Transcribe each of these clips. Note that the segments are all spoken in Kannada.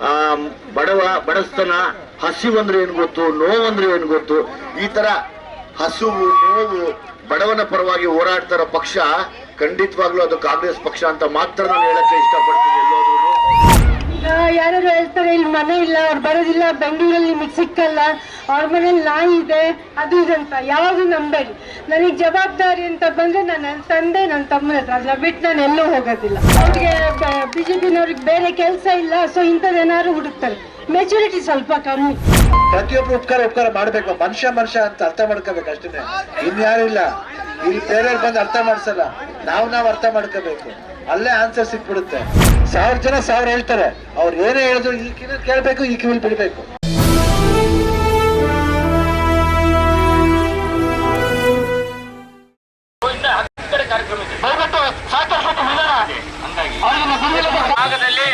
ಆ, ಬಡವ, ಬಡಸ್ತನ ಹಸಿವಂದ್ರೆ ಏನು ಗೊತ್ತು ನೋವಂದ್ರೆ ಏನು ಗೊತ್ತು? ಈ ತರ ಹಸುವು, ನೋವು ಬಡವನ ಪರವಾಗಿ ಹೋರಾಡ್ತಾರ ಪಕ್ಷ ಖಂಡಿತವಾಗ್ಲೂ ಅದು ಕಾಂಗ್ರೆಸ್ ಪಕ್ಷ ಅಂತ ಮಾತ್ರ ನಾನು ಹೇಳಕ್ಕೆ ಇಷ್ಟಪಡ್ತೀನಿ ಎಲ್ಲೋದ್ರೂ. ಇಲ್ಲಿ ಮನೆ ಇಲ್ಲ, ಅವ್ರು ಬರೋದಿಲ್ಲ, ಬೆಂಗಳೂರಲ್ಲಿ ನಿಮಗೆ ಸಿಕ್ಕಲ್ಲ, ಅವ್ರ ಮನೇಲಿ ನಾಯಿ ಇದೆ, ಅದು ಇದಂತ ಯಾವುದು ನಂಬೇಡಿ. ನನಗೆ ಜವಾಬ್ದಾರಿ ಅಂತ ಬಂದರೆ ನಾನು ನನ್ನ ತಂದೆ, ನನ್ನ ತಮ್ಮನ ಹತ್ರ. ಅದನ್ನ ಬಿಟ್ಟು ನಾನು ಎಲ್ಲೂ ಹೋಗೋದಿಲ್ಲ. ಅವ್ರಿಗೆ ಬಿ ಜೆ ಪಿನವ್ರಿಗೆ ಬೇರೆ ಕೆಲಸ ಇಲ್ಲ ಸೊ ಇಂಥದ್ದೇನಾದ್ರು ಹುಡುಕ್ತಾರೆ. ಮೆಚುರಿಟಿ ಸ್ವಲ್ಪ ಕಮ್ಮಿ. ಪ್ರತಿಯೊಬ್ಬರು ಉಪಕಾರ ಉಪಕಾರ ಮಾಡಬೇಕು. ಮನುಷ್ಯ ಮನುಷ್ಯ ಅಂತ ಅರ್ಥ ಮಾಡ್ಕೋಬೇಕು ಅಷ್ಟೇ. ಇನ್ಯಾರು ಇಲ್ಲ. ಇಲ್ಲಿ ಬೇರೆಯವ್ರು ಬಂದು ಅರ್ಥ ಮಾಡಿಸಲ್ಲ. ನಾವು ನಾವು ಅರ್ಥ ಮಾಡ್ಕೋಬೇಕು. ಅಲ್ಲೇ ಆನ್ಸರ್ ಸಿಕ್ಬಿಡುತ್ತೆ. ಸಾವಿರ ಜನ ಸಾವಿರ ಹೇಳ್ತಾರೆ. ಅವ್ರು ಏನೇ ಹೇಳಿದ್ರು ಈ ಕಿವಿ ಕೇಳಬೇಕು, ಈ ಕಿವಿಲ್ ಬಿಡಬೇಕು. ಭಾಗದಲ್ಲಿ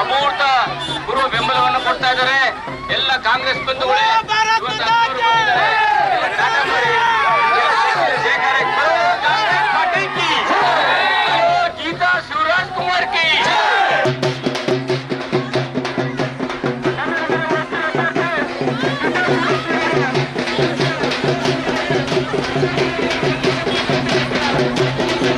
ಅಮೂರ್ತ ಗುರು ಬೆಂಬಲವನ್ನು ಕೊಡ್ತಾ ಇದ್ದಾರೆ. ಎಲ್ಲ ಕಾಂಗ್ರೆಸ್ ಬಂಧುಗಳೇ Thank you.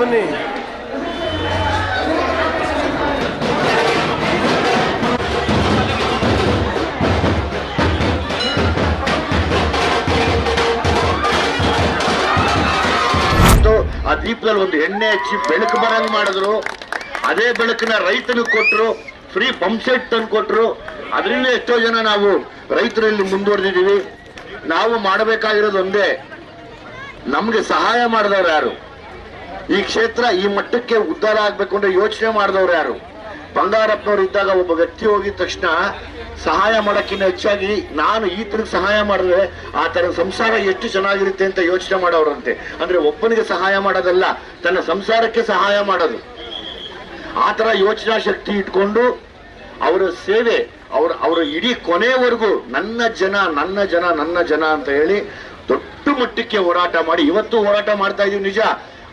ಬನ್ನಿ. ಆ ದೀಪದಲ್ಲಿ ಒಂದು ಎಣ್ಣೆ ಹಚ್ಚಿ ಬೆಳಕು ಬರಂಗ್ ಮಾಡಿದ್ರು. ಅದೇ ಬೆಳಕನ್ನ ರೈತನಿಗೆ ಕೊಟ್ಟರು ಫ್ರೀ ಪಂಪ್ ಸೆಟ್ ತಂದು ಕೊಟ್ಟರು ಅದರಿಂದ ಎಷ್ಟೋ ಜನ ನಾವು ರೈತರಲ್ಲಿ ಮುಂದುವರೆದಿದ್ದೀವಿ. ನಾವು ಮಾಡಬೇಕಾಗಿರೋದು ಒಂದೇ, ನಮ್ಗೆ ಸಹಾಯ ಮಾಡಿದವ್ರು ಯಾರು? ಈ ಕ್ಷೇತ್ರ ಈ ಮಟ್ಟಕ್ಕೆ ಉದ್ಧಾರ ಆಗ್ಬೇಕು ಅಂದ್ರೆ ಯೋಚನೆ ಮಾಡಿದವ್ರು ಯಾರು? ಬಂಗಾರಪ್ಪನವ್ರು ಇದ್ದಾಗ ಒಬ್ಬ ವ್ಯಕ್ತಿ ಹೋಗಿದ ತಕ್ಷಣ ಸಹಾಯ ಮಾಡೋಕ್ಕಿಂತ ಹೆಚ್ಚಾಗಿ ನಾನು ಈತನಿಗೆ ಸಹಾಯ ಮಾಡಿದ್ರೆ ಆ ತರ ಸಂಸಾರ ಎಷ್ಟು ಚೆನ್ನಾಗಿರುತ್ತೆ ಅಂತ ಯೋಚನೆ ಮಾಡೋರಂತೆ. ಅಂದ್ರೆ ಒಬ್ಬನಿಗೆ ಸಹಾಯ ಮಾಡೋದಲ್ಲ, ತನ್ನ ಸಂಸಾರಕ್ಕೆ ಸಹಾಯ ಮಾಡೋದು. ಆ ತರ ಯೋಚನಾ ಶಕ್ತಿ ಇಟ್ಕೊಂಡು ಅವರ ಸೇವೆ, ಅವ್ರ, ಅವರ ಇಡೀ ಕೊನೆವರೆಗೂ ನನ್ನ ಜನ ನನ್ನ ಜನ ನನ್ನ ಜನ ಅಂತ ಹೇಳಿ ದೊಡ್ಡ ಮಟ್ಟಕ್ಕೆ ಹೋರಾಟ ಮಾಡಿ, ಇವತ್ತು ಹೋರಾಟ ಮಾಡ್ತಾ ಇದೀವಿ ನಿಜ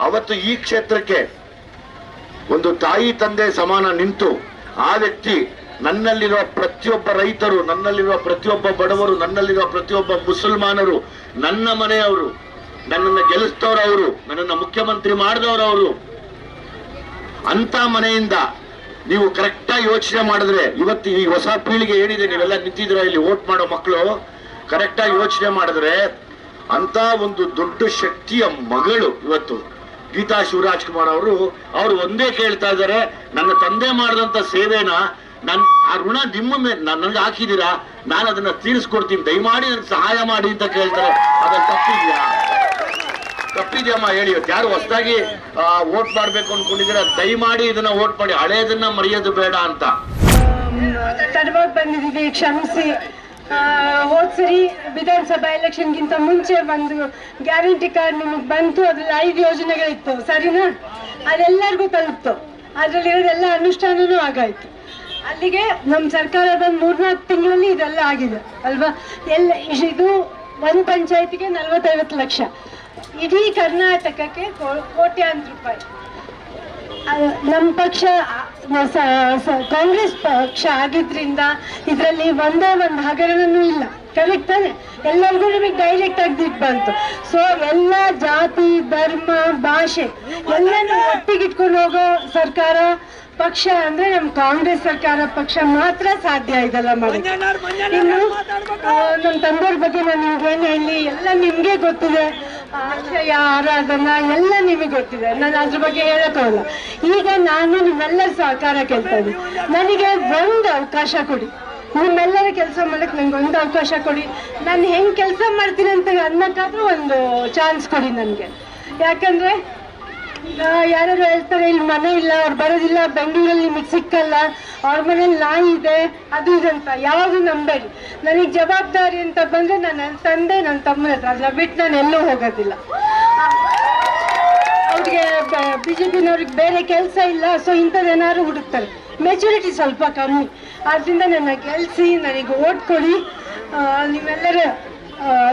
ಅವತ್ತು ಈ ಕ್ಷೇತ್ರಕ್ಕೆ ಒಂದು ತಾಯಿ ತಂದೆ ಸಮಾನ ನಿಂತು ಆ ವ್ಯಕ್ತಿ ನನ್ನಲ್ಲಿರುವ ಪ್ರತಿಯೊಬ್ಬ ರೈತರು, ನನ್ನಲ್ಲಿರುವ ಪ್ರತಿಯೊಬ್ಬ ಬಡವರು, ನನ್ನಲ್ಲಿರುವ ಪ್ರತಿಯೊಬ್ಬ ಮುಸಲ್ಮಾನರು, ನನ್ನ ಮನೆಯವರು, ನನ್ನನ್ನು ಗೆಲ್ಲಿಸ್ತವ್ರವರು ನನ್ನನ್ನು ಮುಖ್ಯಮಂತ್ರಿ ಮಾಡಿದವರು ಅವರು ಅಂತ ಮನೆಯಿಂದ ನೀವು ಕರೆಕ್ಟಾಗಿ ಯೋಚನೆ ಮಾಡಿದ್ರೆ ಇವತ್ತು ಈ ಹೊಸ ಪೀಳಿಗೆ ಏನಿದೆ, ನೀವೆಲ್ಲ ನಿಂತಿದ್ರ ಇಲ್ಲಿ ವೋಟ್ ಮಾಡೋ ಮಕ್ಕಳು? ಕರೆಕ್ಟಾಗಿ ಯೋಚನೆ ಮಾಡಿದ್ರೆ ಅಂತ ಒಂದು ದೊಡ್ಡ ಶಕ್ತಿಯ ಮಗಳು ಇವತ್ತು ಗೀತಾ ಶಿವರಾಜ್ ಕುಮಾರ್ ಅವರು ಅವರು ಒಂದೇ ಕೇಳ್ತಾ ಇದ್ದಾರೆ, ನನ್ನ ತಂದೆ ಮಾಡಿದಂತ ಸೇವೆನ ನನ್ ಆ ಋಣ ನಿಮ್ಮ ನನಗೆ ಹಾಕಿದ್ದೀರಾ? ನಾನು ಅದನ್ನ ತೀರಿಸ್ಕೊಡ್ತೀನಿ, ದಯಮಾಡಿ ನನ್ಗೆ ಸಹಾಯ ಮಾಡಿ ಅಂತ ಕೇಳ್ತಾರೆ. ಅದನ್ನ ತಪ್ಪಿದ್ಯಾ? ತಪ್ಪಿದ್ಯಮ್ಮ ಹೇಳಿ ಯಾರು ಹೊಸದಾಗಿ ವೋಟ್ ಮಾಡ್ಬೇಕು ಅನ್ಕೊಂಡಿದ್ರೆ ದಯಮಾಡಿ ಇದನ್ನ ವೋಟ್ ಮಾಡಿ ಹಳೆಯದನ್ನ ಮರೆಯೋದು ಬೇಡ ಅಂತ. ಬಂದಿದ್ದೀವಿ, ಕ್ಷಮಿಸಿ. ಹೋದ್ ಸರಿ ವಿಧಾನಸಭಾ ಎಲೆಕ್ಷನ್ಗಿಂತ ಮುಂಚೆ ಒಂದು ಗ್ಯಾರಂಟಿ ಕಾರ್ಡ್ ನಿಮಗೆ ಬಂತು, ಅದ್ರಲ್ಲಿ ಐದು ಯೋಜನೆಗಳಿತ್ತು, ಸರಿನಾ? ಅದೆಲ್ಲರಿಗೂ ತಲುಪ್ತು. ಅದ್ರಲ್ಲಿರೋದೆಲ್ಲ ಅನುಷ್ಠಾನನೂ ಆಗಾಯ್ತು. ಅಲ್ಲಿಗೆ ನಮ್ಮ ಸರ್ಕಾರ ಬಂದು ಮೂರ್ನಾಲ್ಕು ತಿಂಗಳಲ್ಲಿ ಇದೆಲ್ಲ ಆಗಿದೆ, ಅಲ್ವಾ? ಎಲ್ಲ ಇದು ಒಂದು ಪಂಚಾಯತಿಗೆ ನಲ್ವತ್ತೈವತ್ತು ಲಕ್ಷ. ಇಡೀ ಕರ್ನಾಟಕಕ್ಕೆ ಕೋಟ್ಯಾಂತರ ರೂಪಾಯಿ. ನಮ್ಮ ಪಕ್ಷ ಕಾಂಗ್ರೆಸ್ ಪಕ್ಷ ಆಗಿದ್ರಿಂದ ಇದರಲ್ಲಿ ಒಂದೇ ಒಂದು ಹಗರಣನೂ ಇಲ್ಲ. ಕರೆಕ್ಟ್ ತಾನೆ? ಎಲ್ಲರಿಗೂ ನಿಮಗೆ ಡೈರೆಕ್ಟ್ ಆಗಿ ದುಡ್ಡು ಬಂತು. ಸೊ ಎಲ್ಲ ಜಾತಿ ಧರ್ಮ ಭಾಷೆ ಎಲ್ಲನೂ ಒಟ್ಟಿಗಿಟ್ಕೊಂಡು ಹೋಗೋ ಸರ್ಕಾರ ಪಕ್ಷ ಅಂದ್ರೆ ನಮ್ ಕಾಂಗ್ರೆಸ್ ಸರ್ಕಾರ ಪಕ್ಷ ಮಾತ್ರ ಸಾಧ್ಯ ಇದೆಲ್ಲ ಮಾಡಿ ಇನ್ನು ನಮ್ಮ ನಮ್ ತಂದೆಯವ್ರ ಬಗ್ಗೆ ನಾನು ಏನು ಹೇಳಿ ಎಲ್ಲ ನಿಮ್ಗೆ ಗೊತ್ತಿದೆ. ಆಶಯ ಎಲ್ಲ ನಿಮಗೆ ಗೊತ್ತಿದೆ. ನಾನು ಅದ್ರ ಬಗ್ಗೆ ಹೇಳಕ್ಕಾಗಲ್ಲ ಈಗ ನಾನು ನಿಮ್ಮೆಲ್ಲ ಸಹಕಾರ ಕೇಳ್ತಾ ಇದ್ದೀನಿ. ನನಗೆ ಒಂದು ಅವಕಾಶ ಕೊಡಿ. ನಿಮ್ಮೆಲ್ಲರ ಕೆಲಸ ಮಾಡಕ್ ನಂಗೆ ಒಂದು ಅವಕಾಶ ಕೊಡಿ. ನಾನು ಹೆಂಗ್ ಕೆಲಸ ಮಾಡ್ತೀನಿ ಅಂತ ಅನ್ನಕ್ಕಾದ್ರೂ ಒಂದು ಚಾನ್ಸ್ ಕೊಡಿ ನನಗೆ. ಯಾಕಂದ್ರೆ ಯಾರು ಹೇಳ್ತಾರೆ ಇಲ್ಲಿ ಮನೆ ಇಲ್ಲ ಅವ್ರು ಬರೋದಿಲ್ಲ ಬೆಂಗಳೂರಲ್ಲಿ ನಿಮಗೆ ಸಿಕ್ಕಲ್ಲ ಅವ್ರ ಮನೇಲಿ ನಾಯಿ ಇದೆ ಅದು ಇದಂತ ಯಾವಾಗೂ ನಂಬೇಡಿ ನನಗೆ ಜವಾಬ್ದಾರಿ ಅಂತ ಬಂದ್ರೆ ನಾನು ನನ್ನ ತಂದೆ ನನ್ನ ತಮ್ಮನ ಹತ್ರ. ಅದನ್ನ ಬಿಟ್ಟು ನಾನು ಎಲ್ಲೂ ಹೋಗೋದಿಲ್ಲ. ಅವ್ರಿಗೆ ಬಿ ಜೆ ಪಿನವ್ರಿಗೆ ಬೇರೆ ಕೆಲಸ ಇಲ್ಲ ಸೊ ಇಂಥದ್ದೇನಾದ್ರು ಹುಡುಕ್ತಾರೆ. ಮೆಚುರಿಟಿ ಸ್ವಲ್ಪ ಕಮ್ಮಿ. ಆದ್ದರಿಂದ ನನ್ನ ಗೆಲ್ಸಿ ನನಗೆ ಓಟ್ ಕೊಡಿ ಆ, ನೀವೆಲ್ಲರ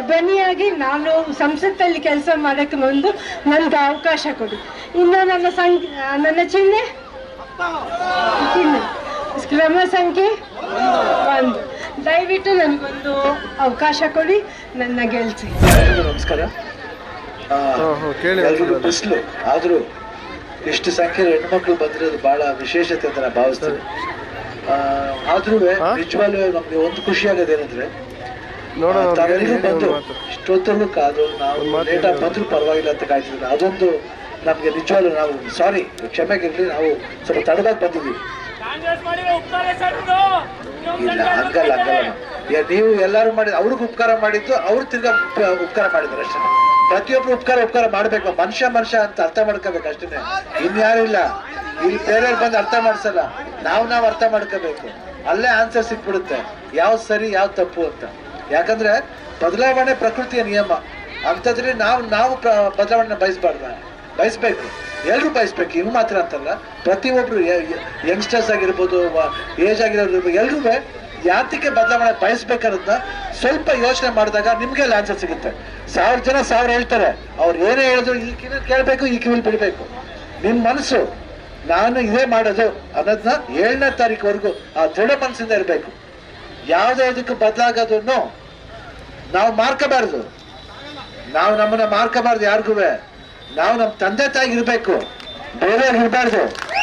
ಧ್ವನಿಯಾಗಿ ನಾನು ಸಂಸತ್ತಲ್ಲಿ ಕೆಲಸ ಮಾಡೋಕ್ಕೆ ಒಂದು ನನಗೆ ಅವಕಾಶ ಕೊಡಿ. ಇನ್ನು ನನ್ನ ಸಂಖ್ಯೆ ನನ್ನ ಚಿಹ್ನೆ? ಚಿಹ್ನೆ. ಕ್ರಮ ಸಂಖ್ಯೆ? ಒಂದು. ದಯವಿಟ್ಟು ನನಗೊಂದು ಅವಕಾಶ ಕೊಡಿ ನನ್ನ ಗೆಲ್ಸಿ. ನಮಸ್ಕಾರ. ಎಲ್ರಿಗೂ ಬಿಸಿಲು. ಆದ್ರೂ ಇಷ್ಟು ಸಂಖ್ಯೆಯಲ್ಲಿ ಹೆಣ್ಮಕ್ಳು ಬಂದಿರೋದು ಬಹಳ ವಿಶೇಷತೆ ಅಂತ ನಾನು ಭಾವಿಸ್ತೇನೆ. ಆ, ಆದ್ರೂ ನಿಜವಾಗ್ಲೂ ನಮ್ಗೆ ಒಂದು ಖುಷಿ ಆಗೋದೇನಂದ್ರೆ ತಾವೆಲ್ಲರೂ ಬಂದು ಇಷ್ಟೊತ್ತಲ್ಲೂ ಕಾದು ನಾವು. ಬಂದ್ರು ಪರವಾಗಿಲ್ಲ ಅಂತ ಕಾಯ್ತಿದ್ರು. ಅದೊಂದು ನಮ್ಗೆ ನಿಜವಾಗ್ಲೂ ನಾವು ಸಾರಿ ಕ್ಷಮೆಗಿರ್ಲಿ ನಾವು ಸ್ವಲ್ಪ ತಡವಾಗಿ ಬಂದಿದ್ವಿ. ಇಲ್ಲ ಹಂಗಲ್ಲ ಹಂಗಲ್ಲ. ನೀವು ಎಲ್ಲರೂ ಮಾಡಿ ಅವ್ರಿಗೆ ಉಪಕಾರ ಮಾಡಿದ್ದು ಅವ್ರು ತಿರ್ಗಾ ಉಪ- ಉಪಕಾರ ಮಾಡಿದ್ರು ಅಷ್ಟೇ. ಪ್ರತಿಯೊಬ್ರು ಉಪಕಾರ ಉಪಕಾರ ಮಾಡ್ಬೇಕು. ಮನುಷ್ಯ ಮನುಷ್ಯ ಅಂತ ಅರ್ಥ ಮಾಡ್ಕೋಬೇಕು ಅಷ್ಟೇ. ಇನ್ಯಾರಿಲ್ಲ ಇಲ್ಲಿ. ಬೇರೆಯವ್ರು ಬಂದು ಅರ್ಥ ಮಾಡ್ಸಲ್ಲ. ನಾವು ನಾವು ಅರ್ಥ ಮಾಡ್ಕೋಬೇಕು. ಅಲ್ಲೇ ಆನ್ಸರ್ ಸಿಕ್ಬಿಡುತ್ತೆ. ಯಾವ್ದು ಸರಿ ಯಾವ್ದು ತಪ್ಪು ಅಂತ. ಯಾಕಂದ್ರೆ ಬದಲಾವಣೆ ಪ್ರಕೃತಿಯ ನಿಯಮ. ಅಂತಂದ್ರೆ ನಾವು ನಾವು ಬದಲಾವಣೆ ಬಯಸ್ಬಾರ್ದ. ಬಯಸ್ಬೇಕು. ಎಲ್ಲರೂ ಬಯಸ್ಬೇಕು. ಇವ್ ಮಾತ್ರ ಅಂತಲ್ಲ. ಪ್ರತಿಯೊಬ್ರು ಯಂಗ್ಸ್ಟರ್ಸ್ ಆಗಿರ್ಬೋದು ಏಜ್ ಆಗಿರೋರು ಎಲ್ರೂ ಯಾತಕ್ಕೆ ಬದಲಾವಣೆ ಬಯಸ್ಬೇಕನ್ನೋದನ್ನ ಸ್ವಲ್ಪ ಯೋಚನೆ ಮಾಡಿದಾಗ ನಿಮ್ಗೆ ಆನ್ಸರ್ ಸಿಗುತ್ತೆ. ಸಾವಿರ ಜನ ಸಾವಿರ ಹೇಳ್ತಾರೆ. ಅವ್ರು ಏನೇ ಹೇಳಿದ್ರು ಈ ಕಿವಿ ಕೇಳಬೇಕು, ಈ ಕಿವಿಲ್ ಬಿಡಬೇಕು. ನಿಮ್ ಮನಸ್ಸು, ನಾನು ಇದೇ ಮಾಡೋದು ಅನ್ನೋದನ್ನ ಏಳನೇ ತಾರೀಕುವರೆಗೂ ಆ ದೃಢ ಮನಸ್ಸಿಂದ ಇರಬೇಕು. ಯಾವುದೇ ಇದಕ್ಕೆ ಬದಲಾಗೋದನ್ನು ನಾವು ಮಾರ್ಕಬಾರ್ದು. ನಾವು ನಮ್ಮನ್ನ ಮಾರ್ಕಬಾರ್ದು ಯಾರಿಗೂ. ನಾವು ನಮ್ಮ ತಂದೆ ತಾಯಿ ಇರಬೇಕು. ಬೇರೆಯವ್ರಿಗೆ ಇರಬಾರ್ದು.